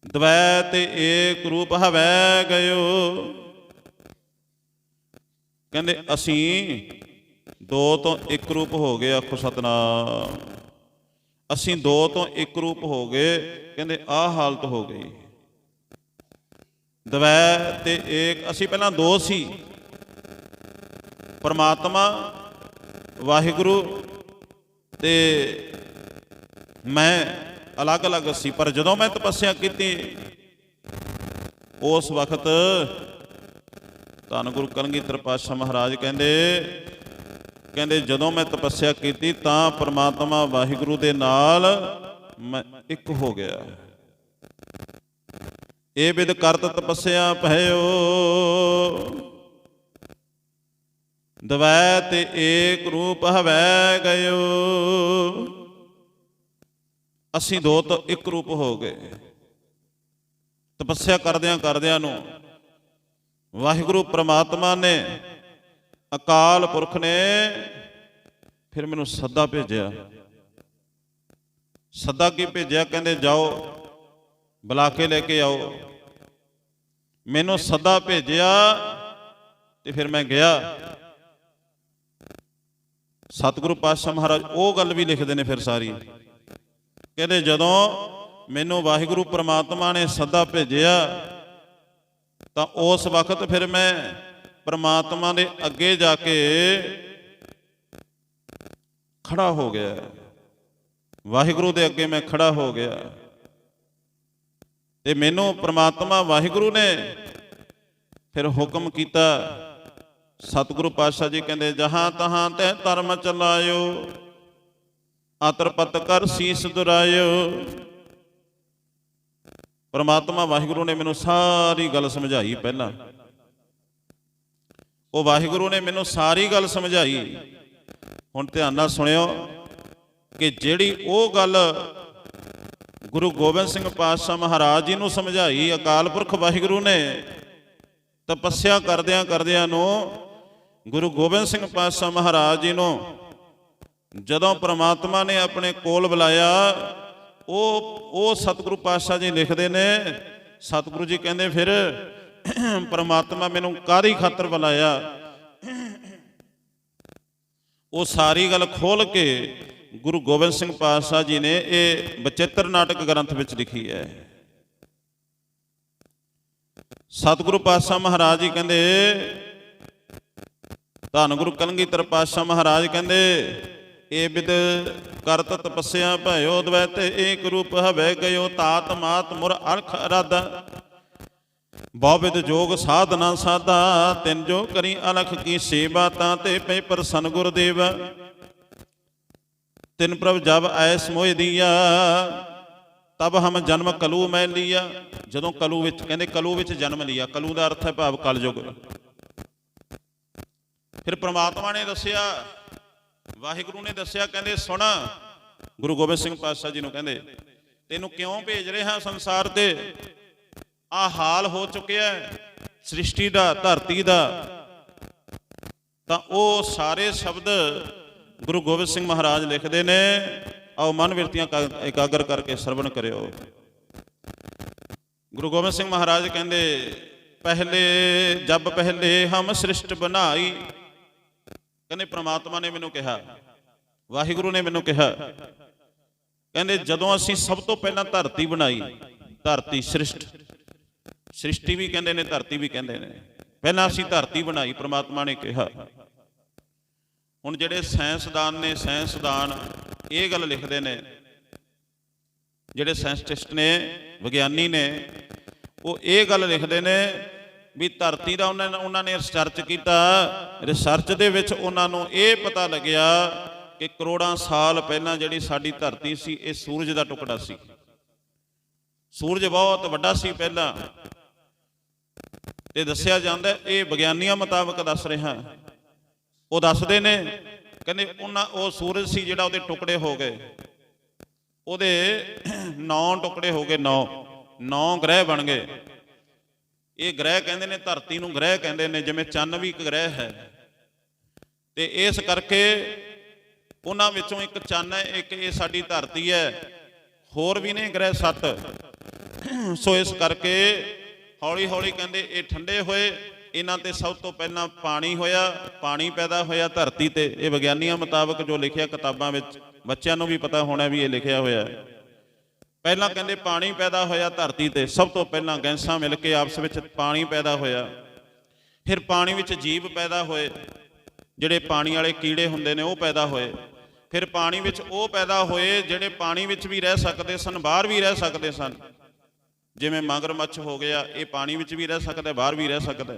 ਦਵੈ ਤੇ ਏਕ ਰੂਪ ਹਵੈ ਗਇਓ। ਕਹਿੰਦੇ, ਅਸੀਂ ਦੋ ਤੋਂ ਇੱਕ ਰੂਪ ਹੋ ਗਏ ਆਖੋ ਸਤਨਾਮ। ਅਸੀਂ ਦੋ ਤੋਂ ਇੱਕ ਰੂਪ ਹੋ ਗਏ, ਕਹਿੰਦੇ ਆਹ ਹਾਲਤ ਹੋ ਗਈ। ਦਵੈ ਤੇ ਏਕ, ਅਸੀਂ ਪਹਿਲਾਂ ਦੋ ਸੀ। ਪਰਮਾਤਮਾ, ਵਾਹਿਗੁਰੂ ਤੇ ਮੈਂ ਅਲੱਗ-ਅਲੱਗ ਸੀ, ਪਰ ਜਦੋਂ ਮੈਂ ਤਪੱਸਿਆ ਕੀਤੀ, ਉਸ ਵਕਤ ਧੰਨ ਗੁਰੂ ਕਲਗੀਧਰ ਪਾਤਸ਼ਾਹ ਮਹਾਰਾਜ ਕਹਿੰਦੇ ਕਹਿੰਦੇ, ਜਦੋਂ ਮੈਂ ਤਪੱਸਿਆ ਕੀਤੀ ਤਾਂ ਪ੍ਰਮਾਤਮਾ ਵਾਹਿਗੁਰੂ ਦੇ ਨਾਲ ਮੈਂ ਇੱਕ ਹੋ ਗਿਆ। ਇਹ ਵਿਦ ਕਰਤ ਤਪੱਸਿਆ ਭਇਓ। ਦਵੈ ਤੇ ਏਕ ਰੂਪ ਹਵੈ ਗਇਓ। ਅਸੀਂ ਦੋ ਤੋਂ ਇੱਕ ਰੂਪ ਹੋ ਗਏ। ਤਪੱਸਿਆ ਕਰਦਿਆਂ ਕਰਦਿਆਂ ਨੂੰ ਵਾਹਿਗੁਰੂ ਪ੍ਰਮਾਤਮਾ ਨੇ ਅਕਾਲ ਪੁਰਖ ਨੇ ਫਿਰ ਮੈਨੂੰ ਸੱਦਾ ਭੇਜਿਆ। ਸੱਦਾ ਕੀ ਭੇਜਿਆ? ਕਹਿੰਦੇ, ਜਾਓ ਬੁਲਾ ਕੇ ਲੈ ਕੇ ਆਓ। ਮੈਨੂੰ ਸੱਦਾ ਭੇਜਿਆ ਤੇ ਫਿਰ ਮੈਂ ਗਿਆ। ਸਤਿਗੁਰੂ ਪਾਤਸ਼ਾਹ ਮਹਾਰਾਜ ਉਹ ਗੱਲ ਵੀ ਲਿਖਦੇ ਨੇ ਫਿਰ ਸਾਰੀ। ਕਹਿੰਦੇ, ਜਦੋਂ ਮੈਨੂੰ ਵਾਹਿਗੁਰੂ ਪ੍ਰਮਾਤਮਾ ਨੇ ਸੱਦਾ ਭੇਜਿਆ, ਤਾਂ ਉਸ ਵਕਤ ਫਿਰ ਮੈਂ ਪਰਮਾਤਮਾ ਦੇ ਅੱਗੇ ਜਾ ਕੇ ਖੜਾ ਹੋ ਗਿਆ। ਵਾਹਿਗੁਰੂ ਦੇ ਅੱਗੇ ਮੈਂ ਖੜਾ ਹੋ ਗਿਆ। ਤੇ ਮੈਨੂੰ ਪ੍ਰਮਾਤਮਾ, ਵਾਹਿਗੁਰੂ ਨੇ ਫਿਰ ਹੁਕਮ ਕੀਤਾ। ਸਤਿਗੁਰੂ ਪਾਤਸ਼ਾਹ ਜੀ ਕਹਿੰਦੇ, ਜਹਾਂ ਤਹਾਂ ਤੇ ਧਰਮ ਚਲਾਇਓ ਆਤਰਪਤ ਕਰ ਸੀਸ ਦੁਰਾਇਓ। ਪਰਮਾਤਮਾ, ਵਾਹਿਗੁਰੂ ਨੇ ਮੈਨੂੰ ਸਾਰੀ ਗੱਲ ਸਮਝਾਈ ਪਹਿਲਾਂ। ਉਹ ਵਾਹਿਗੁਰੂ ਨੇ ਮੈਨੂੰ ਸਾਰੀ ਗੱਲ ਸਮਝਾਈ। ਹੁਣ ਧਿਆਨ ਨਾਲ ਸੁਣਿਓ ਕਿ ਜਿਹੜੀ ਉਹ ਗੱਲ ਗੁਰੂ ਗੋਬਿੰਦ ਸਿੰਘ ਪਾਤਸ਼ਾਹ ਮਹਾਰਾਜ ਜੀ ਨੂੰ ਸਮਝਾਈ, ਅਕਾਲ ਪੁਰਖ ਵਾਹਿਗੁਰੂ ਨੇ, ਤਪੱਸਿਆ ਕਰਦਿਆਂ ਕਰਦਿਆਂ ਨੂੰ ਗੁਰੂ ਗੋਬਿੰਦ ਸਿੰਘ ਪਾਤਸ਼ਾਹ ਮਹਾਰਾਜ ਜੀ ਨੂੰ ਜਦੋਂ ਪ੍ਰਮਾਤਮਾ ਨੇ ਆਪਣੇ ਕੋਲ ਬੁਲਾਇਆ, ਉਹ ਉਹ ਸਤਿਗੁਰੂ ਪਾਤਸ਼ਾਹ ਜੀ ਲਿਖਦੇ ਨੇ, ਸਤਿਗੁਰੂ ਜੀ ਕਹਿੰਦੇ ਫਿਰ ਪਰਮਾਤਮਾ ਮੈਨੂੰ ਕਾਦੀ ਖਾਤਰ ਬੁਲਾਇਆ? ਉਹ ਸਾਰੀ ਗੱਲ ਖੋਲ ਕੇ ਗੁਰੂ ਗੋਬਿੰਦ ਸਿੰਘ ਪਾਤਸ਼ਾਹ ਜੀ ਨੇ ਇਹ ਬਚਿੱਤਰ ਨਾਟਕ ਗ੍ਰੰਥ ਵਿੱਚ ਲਿਖੀ ਹੈ। ਸਤਿਗੁਰੂ ਪਾਤਸ਼ਾਹ ਮਹਾਰਾਜ ਜੀ ਕਹਿੰਦੇ, ਧੰਨ ਗੁਰੂ ਕਲਗੀਧਰ ਪਾਤਸ਼ਾਹ ਮਹਾਰਾਜ ਕਹਿੰਦੇ ਏ ਬਿਦ ਕਰਤ ਤਪੱਸਿਆ ਭਇਓ ਦਵੈਤ ਤੇ ਏਕ ਰੂਪ ਹਵੈ ਗਇਓ, ਤਾਤ ਮਾਤ ਮੁਰ ਅਰਖ ਅਰਾਧਾ। ਬਹੁਵਿਦ ਜੋਗ ਸਾਧਨਾ ਸਾਧਾ, ਤਿੰਨ ਜੋ ਕਰੀ ਅਲਖ ਕੀ ਸੇਵਾ ਤਾਂ ਤੇ ਪੈ ਪ੍ਰਸੰਨ ਗੁਰਦੇਵ ਤਿਨ ਪ੍ਰਭ ਜਬ ਐਸ ਮੋਹਿ ਦੀਆ, ਤਬ ਹਮ ਜਨਮ ਕਲੂ ਮੈਂ ਲਿਆ। ਜਦੋਂ ਕਲੂ ਵਿੱਚ ਕਹਿੰਦੇ ਕਲੂ ਵਿੱਚ ਜਨਮ ਲਿਆ। ਕਲੂ ਦਾ ਅਰਥ ਹੈ ਭਾਵ ਕਲਯੁਗ। ਫਿਰ ਪ੍ਰਮਾਤਮਾ ਨੇ ਦੱਸਿਆ, ਵਾਹਿਗੁਰੂ ਨੇ ਦੱਸਿਆ, ਕਹਿੰਦੇ ਸੁਣ, ਗੁਰੂ ਗੋਬਿੰਦ ਸਿੰਘ ਪਾਤਸ਼ਾਹ ਜੀ ਨੂੰ ਕਹਿੰਦੇ, ਤੈਨੂੰ ਕਿਉਂ ਭੇਜ ਰਿਹਾ ਸੰਸਾਰ ਤੇ? ਆ ਹਾਲ ਹੋ ਚੁੱਕਿਆ ਸ੍ਰਿਸ਼ਟੀ ਦਾ, ਧਰਤੀ ਦਾ। ਤਾਂ ਉਹ ਸਾਰੇ ਸ਼ਬਦ ਗੁਰੂ ਗੋਬਿੰਦ ਸਿੰਘ ਮਹਾਰਾਜ ਲਿਖਦੇ ਨੇ। ਆਓ ਮਨ ਵਿਰਤੀਆਂ ਇਕਾਗਰ ਕਰਕੇ ਸਰਵਣ ਕਰਿਓ। ਗੁਰੂ ਗੋਬਿੰਦ ਸਿੰਘ ਮਹਾਰਾਜ ਕਹਿੰਦੇ, ਪਹਿਲੇ ਜਬ ਪਹਿਲੇ ਹਮ ਸ੍ਰਿਸ਼ਟ ਬਣਾਈ। ਕਹਿੰਦੇ, ਪ੍ਰਮਾਤਮਾ ਨੇ ਮੈਨੂੰ ਕਿਹਾ, ਵਾਹਿਗੁਰੂ ਨੇ ਮੈਨੂੰ ਕਿਹਾ। ਕਹਿੰਦੇ, ਜਦੋਂ ਅਸੀਂ ਸਭ ਤੋਂ ਪਹਿਲਾਂ ਧਰਤੀ ਬਣਾਈ, ਧਰਤੀ ਸ੍ਰਿਸ਼ਟ ਸ੍ਰਿਸ਼ਟੀ ਵੀ ਕਹਿੰਦੇ ਨੇ, ਧਰਤੀ ਵੀ ਕਹਿੰਦੇ ਨੇ। ਪਹਿਲਾਂ ਅਸੀਂ ਧਰਤੀ ਬਣਾਈ, ਪ੍ਰਮਾਤਮਾ ਨੇ ਕਿਹਾ। ਹੁਣ ਜਿਹੜੇ ਸਾਇੰਸਦਾਨ ਨੇ, ਸਾਇੰਸਦਾਨ ਇਹ ਗੱਲ ਲਿਖਦੇ ਨੇ। ਜਿਹੜੇ ਸਾਇੰਟਿਸਟ ਨੇ, ਵਿਗਿਆਨੀ ਨੇ, ਉਹ ਇਹ ਗੱਲ ਲਿਖਦੇ ਨੇ ਵੀ ਧਰਤੀ ਦਾ ਉਹਨਾਂ ਨੇ ਉਹਨਾਂ ਨੇ ਰਿਸਰਚ ਕੀਤਾ। ਰਿਸਰਚ ਦੇ ਵਿੱਚ ਉਹਨਾਂ ਨੂੰ ਇਹ ਪਤਾ ਲੱਗਿਆ ਕਿ ਕਰੋੜਾਂ ਸਾਲ ਪਹਿਲਾਂ ਜਿਹੜੀ ਸਾਡੀ ਧਰਤੀ ਸੀ, ਇਹ ਸੂਰਜ ਦਾ ਟੁਕੜਾ ਸੀ। ਸੂਰਜ ਬਹੁਤ ਵੱਡਾ ਸੀ ਪਹਿਲਾਂ। ਤੇ ਦੱਸਿਆ ਜਾਂਦਾ ਇਹ ਵਿਗਿਆਨੀਆਂ ਮੁਤਾਬਕ ਦੱਸ ਰਿਹਾ ਉਹ ਦੱਸਦੇ ਨੇ, ਕਹਿੰਦੇ ਉਹਨਾਂ, ਉਹ ਸੂਰਜ ਸੀ ਜਿਹੜਾ ਉਹਦੇ ਟੁਕੜੇ ਹੋ ਗਏ। ਉਹਦੇ 9 ਟੁਕੜੇ ਹੋ ਗਏ 9 9 ਗ੍ਰਹਿ ਬਣ ਗਏ। ਇਹ ਗ੍ਰਹਿ ਕਹਿੰਦੇ ਨੇ, ਧਰਤੀ ਨੂੰ ਗ੍ਰਹਿ ਕਹਿੰਦੇ ਨੇ, ਜਿਵੇਂ ਚੰਨ ਵੀ ਇੱਕ ਗ੍ਰਹਿ ਹੈ। ਤੇ ਇਸ ਕਰਕੇ ਉਹਨਾਂ ਵਿੱਚੋਂ ਇੱਕ ਚੰਨ ਹੈ, ਇੱਕ ਇਹ ਸਾਡੀ ਧਰਤੀ ਹੈ। ਹੋਰ ਵੀ ਨੇ ਗ੍ਰਹਿ ਸੱਤ। ਸੋ ਇਸ ਕਰਕੇ ਹੌਲੀ ਹੌਲੀ ਕਹਿੰਦੇ ਇਹ ਠੰਡੇ ਹੋਏ, ਇਹਨਾਂ ਤੇ ਸਭ ਤੋਂ ਪਹਿਲਾਂ ਪਾਣੀ ਹੋਇਆ, ਪਾਣੀ ਪੈਦਾ ਹੋਇਆ ਧਰਤੀ ਤੇ। ਇਹ ਵਿਗਿਆਨੀਆਂ ਮੁਤਾਬਕ ਜੋ ਲਿਖਿਆ ਕਿਤਾਬਾਂ ਵਿੱਚ, ਬੱਚਿਆਂ ਨੂੰ ਵੀ ਪਤਾ ਹੋਣਾ ਵੀ ਇਹ ਲਿਖਿਆ ਹੋਇਆ ਹੈ। ਪਹਿਲਾਂ ਕਹਿੰਦੇ ਪਾਣੀ ਪੈਦਾ ਹੋਇਆ ਧਰਤੀ ਤੇ, ਸਭ ਤੋਂ ਪਹਿਲਾਂ ਗੈਸਾਂ ਮਿਲ ਕੇ ਆਪਸ ਵਿੱਚ ਪਾਣੀ ਪੈਦਾ ਹੋਇਆ। ਫਿਰ ਪਾਣੀ ਵਿੱਚ ਜੀਵ ਪੈਦਾ ਹੋਏ, ਜਿਹੜੇ ਪਾਣੀ ਵਾਲੇ ਕੀੜੇ ਹੁੰਦੇ ਨੇ ਉਹ ਪੈਦਾ ਹੋਏ। ਫਿਰ ਪਾਣੀ ਵਿੱਚ ਉਹ ਪੈਦਾ ਹੋਏ, ਜਿਹੜੇ ਪਾਣੀ ਵਿੱਚ ਵੀ ਰਹਿ ਸਕਦੇ ਸਨ, ਬਾਹਰ ਵੀ ਰਹਿ ਸਕਦੇ ਸਨ। ਜਿਵੇਂ ਮਗਰਮੱਛ ਹੋ ਗਿਆ, ਇਹ ਪਾਣੀ ਵਿੱਚ ਵੀ ਰਹਿ ਸਕਦਾ, ਬਾਹਰ ਵੀ ਰਹਿ ਸਕਦਾ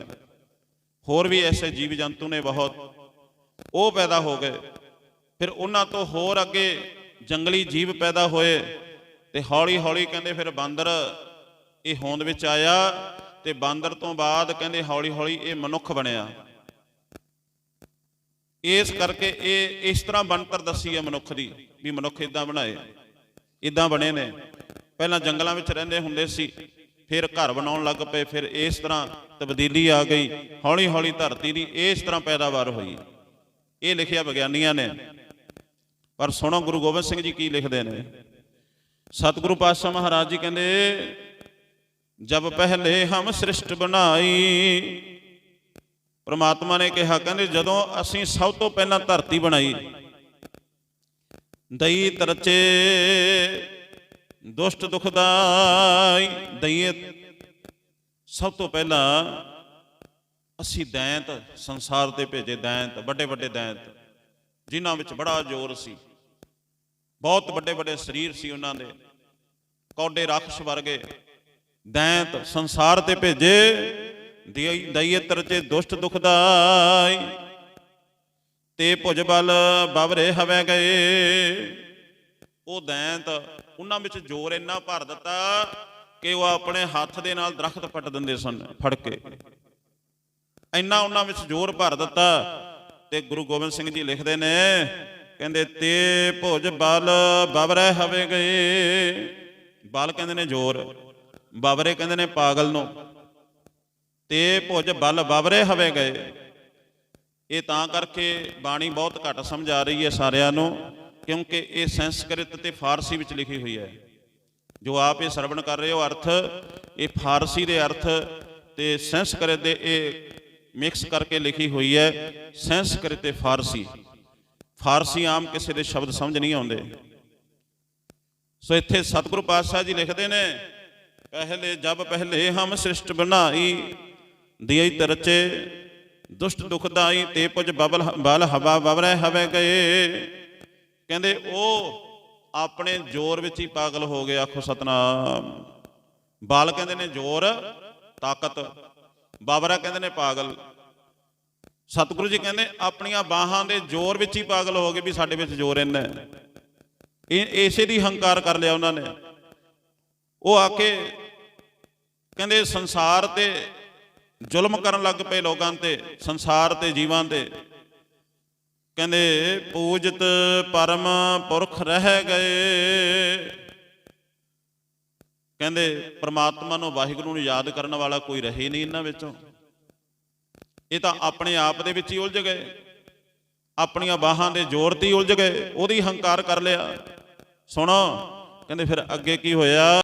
ਹੋਰ ਵੀ ਐਸੇ ਜੀਵ ਜੰਤੂ ਨੇ ਬਹੁਤ, ਉਹ ਪੈਦਾ ਹੋ ਗਏ। ਫਿਰ ਉਹਨਾਂ ਤੋਂ ਹੋਰ ਅੱਗੇ ਜੰਗਲੀ ਜੀਵ ਪੈਦਾ ਹੋਏ ਤੇ ਹੌਲੀ ਹੌਲੀ ਕਹਿੰਦੇ ਫਿਰ ਬਾਂਦਰ ਇਹ ਹੋਂਦ ਵਿੱਚ ਆਇਆ ਤੇ ਬਾਂਦਰ ਤੋਂ ਬਾਅਦ ਕਹਿੰਦੇ ਹੌਲੀ ਹੌਲੀ ਇਹ ਮਨੁੱਖ ਬਣਿਆ। ਇਸ ਕਰਕੇ ਇਹ ਇਸ ਤਰ੍ਹਾਂ ਬਣਤਰ ਦੱਸੀ ਹੈ ਮਨੁੱਖ ਦੀ, ਵੀ ਮਨੁੱਖ ਇਦਾਂ ਬਣਾਏ, ਇਦਾਂ ਬਣੇ ਨੇ। ਪਹਿਲਾਂ ਜੰਗਲਾਂ ਵਿੱਚ ਰਹਿੰਦੇ ਹੁੰਦੇ ਸੀ, ਫਿਰ ਘਰ ਬਣਾਉਣ ਲੱਗ ਪਏ, ਫਿਰ ਇਸ ਤਰ੍ਹਾਂ ਤਬਦੀਲੀ ਆ ਗਈ ਹੌਲੀ ਹੌਲੀ ਧਰਤੀ ਦੀ ਇਸ ਤਰ੍ਹਾਂ ਪੈਦਾਵਾਰ ਹੋਈ। ਇਹ ਲਿਖਿਆ ਵਿਗਿਆਨੀਆਂ ਨੇ। ਪਰ ਸੁਣੋ ਗੁਰੂ ਗੋਬਿੰਦ ਸਿੰਘ ਜੀ ਕੀ ਲਿਖਦੇ ਨੇ। ਸਤਿਗੁਰੂ ਪਾਤਸ਼ਾਹ ਮਹਾਰਾਜ ਜੀ ਕਹਿੰਦੇ, ਜਬ ਪਹਿਲੇ ਹਮ ਸ੍ਰਿਸ਼ਟ ਬਣਾਈ। ਪ੍ਰਮਾਤਮਾ ਨੇ ਕਿਹਾ, ਕਹਿੰਦੇ, ਜਦੋਂ ਅਸੀਂ ਸਭ ਤੋਂ ਪਹਿਲਾਂ ਧਰਤੀ ਬਣਾਈ, ਦਈ ਤਰਚੇ ਦੁਸ਼ਟ ਦੁਖਦਾਈ ਦਈਏ। ਸਭ ਤੋਂ ਪਹਿਲਾਂ ਅਸੀਂ ਦੈਂਤ, ਸੰਸਾਰ ਤੇ ਭੇਜੇ ਦੈਂਤ, ਵੱਡੇ ਵੱਡੇ ਦੈਂਤ, ਜਿਨ੍ਹਾਂ ਵਿੱਚ ਬੜਾ ਜ਼ੋਰ ਸੀ। ਬਹੁਤ ਵੱਡੇ ਵੱਡੇ ਸਰੀਰ ਸੀ ਉਹਨਾਂ ਦੇ। ਕੌਡੇ ਰਾਖਸ਼ ਵਰਗੇ ਦੈਂਤ ਸੰਸਾਰ ਤੇ ਭੇਜੇ। ਦਈ- ਦਈਏ ਤਰਚੇ ਦੁਸ਼ਟ ਦੁਖਦਾਈ ਤੇ ਭੁਜ ਬਲ ਬਵਰੇ ਹਵੇ ਗਏ। ਉਹ ਦੈਂਤ ਉਹਨਾਂ ਵਿੱਚ ਜ਼ੋਰ ਇੰਨਾ ਭਰ ਦਿੱਤਾ ਕਿ ਉਹ ਆਪਣੇ ਹੱਥ ਦੇ ਨਾਲ ਦਰਖਤ ਪੱਟ ਦਿੰਦੇ ਸਨ, ਫੜ ਕੇ। ਇੰਨਾ ਉਹਨਾਂ ਵਿੱਚ ਜ਼ੋਰ ਭਰ ਦਿੱਤਾ ਤੇ ਗੁਰੂ ਗੋਬਿੰਦ ਸਿੰਘ ਜੀ ਲਿਖਦੇ ਨੇ, ਕਹਿੰਦੇ, ਤੇ ਭੁਜ ਬਲ ਬਵਰੇ ਹਵੇ ਗਏ। ਬਲ ਕਹਿੰਦੇ ਨੇ ਜ਼ੋਰ, ਬਵਰੇ ਕਹਿੰਦੇ ਨੇ ਪਾਗਲ ਨੂੰ। ਤੇ ਭੁਜ ਬਲ ਬਵਰੇ ਹਵੇ ਗਏ। ਇਹ ਤਾਂ ਕਰਕੇ ਬਾਣੀ ਬਹੁਤ ਘੱਟ ਸਮਝ ਆ ਰਹੀ ਹੈ ਸਾਰਿਆਂ ਨੂੰ। ਕਿਉਂਕਿ ਇਹ ਸੰਸਕ੍ਰਿਤ ਤੇ ਫਾਰਸੀ ਵਿੱਚ ਲਿਖੀ ਹੋਈ ਹੈ। ਜੋ ਆਪ ਇਹ ਸਰਵਣ ਕਰ ਰਹੇ ਹੋ, ਅਰਥ, ਇਹ ਫਾਰਸੀ ਦੇ ਅਰਥ ਤੇ ਸੰਸਕ੍ਰਿਤ ਦੇ ਇਹ ਮਿਕਸ ਕਰਕੇ ਲਿਖੀ ਹੋਈ ਹੈ, ਸੰਸਕ੍ਰਿਤ ਤੇ ਫਾਰਸੀ। ਫਾਰਸੀ ਆਮ ਕਿਸੇ ਦੇ ਸ਼ਬਦ ਸਮਝ ਨਹੀਂ ਆਉਂਦੇ। ਸੋ ਇੱਥੇ ਸਤਿਗੁਰੂ ਪਾਤਸ਼ਾਹ ਜੀ ਲਿਖਦੇ ਨੇ, ਪਹਿਲੇ ਜਬ ਪਹਿਲੇ ਹਮ ਸ੍ਰਿਸ਼ਟ ਬਣਾਈ ਦਿਈ ਤਰਚੇ, ਦੁਸ਼ਟ ਦੁਖਦਾਈ ਤੇ ਪੁਜ ਬਬਲ, ਬਲ ਹਵਾ ਬਵਰੇ ਹਵੇ ਗਏ। ਕਹਿੰਦੇ ਉਹ ਆਪਣੇ ਜ਼ੋਰ ਵਿੱਚ ਹੀ ਪਾਗਲ ਹੋ ਗਏ ਆਖੋ ਸਤਨਾਮ। ਬਾਲ ਕਹਿੰਦੇ ਨੇ, ਜ਼ੋਰ, ਤਾਕਤ। ਬਾਬਰਾ ਕਹਿੰਦੇ ਨੇ, ਪਾਗਲ। ਸਤਿਗੁਰੂ ਜੀ ਕਹਿੰਦੇ, ਆਪਣੀਆਂ ਬਾਹਾਂ ਦੇ ਜ਼ੋਰ ਵਿੱਚ ਹੀ ਪਾਗਲ ਹੋ ਗਏ ਵੀ ਸਾਡੇ ਵਿੱਚ ਜ਼ੋਰ ਇੰਨਾ ਇਹ, ਇਸੇ ਦੀ ਹੰਕਾਰ ਕਰ ਲਿਆ ਉਹਨਾਂ ਨੇ। ਉਹ ਆ ਕੇ ਕਹਿੰਦੇ, ਸੰਸਾਰ ਤੇ ਜ਼ੁਲਮ ਕਰਨ ਲੱਗ ਪਏ ਲੋਕਾਂ ਤੇ, ਸੰਸਾਰ ਤੇ ਜੀਵਾਂ ਤੇ। ਕਹਿੰਦੇ, ਪੂਜਤ ਪਰਮ ਪੁਰਖ ਰਹਿ ਗਏ। ਕਹਿੰਦੇ, ਪ੍ਰਮਾਤਮਾ ਨੂੰ ਵਾਹਿਗੁਰੂ ਨੂੰ ਯਾਦ ਕਰਨ ਵਾਲਾ ਕੋਈ ਰਹੇ ਨਹੀਂ ਇਹਨਾਂ ਵਿੱਚੋਂ। ਇਹ ਤਾਂ ਆਪਣੇ ਆਪ ਦੇ ਵਿੱਚ ਹੀ ਉਲਝ ਗਏ। ਆਪਣੀਆਂ ਬਾਹਾਂ ਦੇ ਜ਼ੋਰ ਤੇ ਹੀ ਉਲਝ ਗਏ। ਉਹਦੀ ਹੰਕਾਰ ਕਰ ਲਿਆ। ਸੁਣੋ, ਕਹਿੰਦੇ, ਫਿਰ ਅੱਗੇ ਕੀ ਹੋਇਆ?